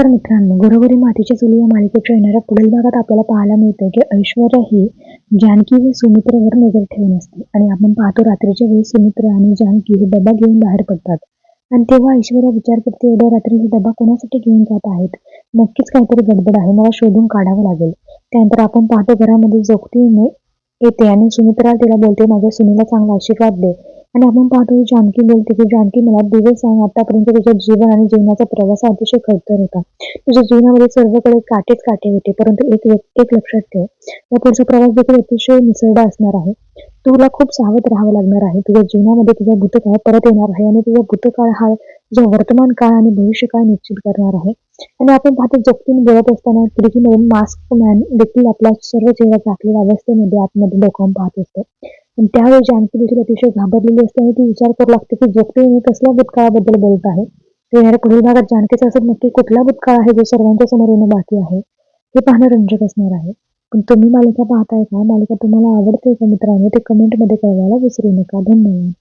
तर मित्रांनो घरोघरी मातीच्या चुली या मालिकेच्या येणाऱ्या पुढील भागात आपल्याला पाहायला मिळते की ऐश्वर्या ही जानकी व सुमित्रावर नजर ठेवून असते. आणि आपण पाहतो रात्रीच्या वेळी सुमित्रा आणि जानकी हे डबा घेऊन बाहेर पडतात. आणि तेव्हा ऐश्वर्या विचार करते एवढ्या रात्री हे डबा कोणासाठी घेऊन जात आहेत? नक्कीच काहीतरी गडबड आहे मला शोधून काढावं लागेल. त्यानंतर आपण पाहतो घरामध्ये जोगतीने येते आणि सुमित्रा तिला बोलते माझ्या सुनीला चांगला आशीर्वाद दे. आणि आपण पाहतो जानकी बोलते की जानकी मला दिवस सांग आतापर्यंत तुझ्या जीवन आणि जीवनाचा प्रवास अतिशय खडतर होता. तुझ्या जीवनामध्ये सर्वकडे काटेच काटे होते परंतु एक व्यक्ती एक लक्षात ठेव. या पुढचा प्रवास देखील अतिशय निसरडा असणार आहे. तुला खूप सावध राहावं लागणार आहे. तुझ्या जीवनामध्ये तुझा भूतकाळ परत येणार आहे आणि तुझा भूतकाळ हा तुझा वर्तमान काळ आणि भविष्यकाळ निश्चित करणार आहे. आणि आपण पाहतो जगतीने बोलत असताना खिडकीमधून मास्क मॅन देखील आपला सर्व चेहरा टाकलेल्या अवस्थेमध्ये आतमध्ये डोकावून पाहत असतो. आणि त्यावेळी जानकी देखील अतिशय घाबरलेली असते आणि ती विचार करू लागते की जगते मी कसल्या भूतकाळाबद्दल बोलत आहे येणाऱ्या पुढील भागात जानकीचा असं नक्की कुठला भूतकाळ आहे जो सर्वांच्या समोर येणं बाकी आहे हे पाहणं रंजक असणार आहे. पण तुम्ही मालिका पाहताय का? मालिका तुम्हाला आवडते का मित्रांनो? ते कमेंटमध्ये कळवायला विसरू नका. धन्यवाद.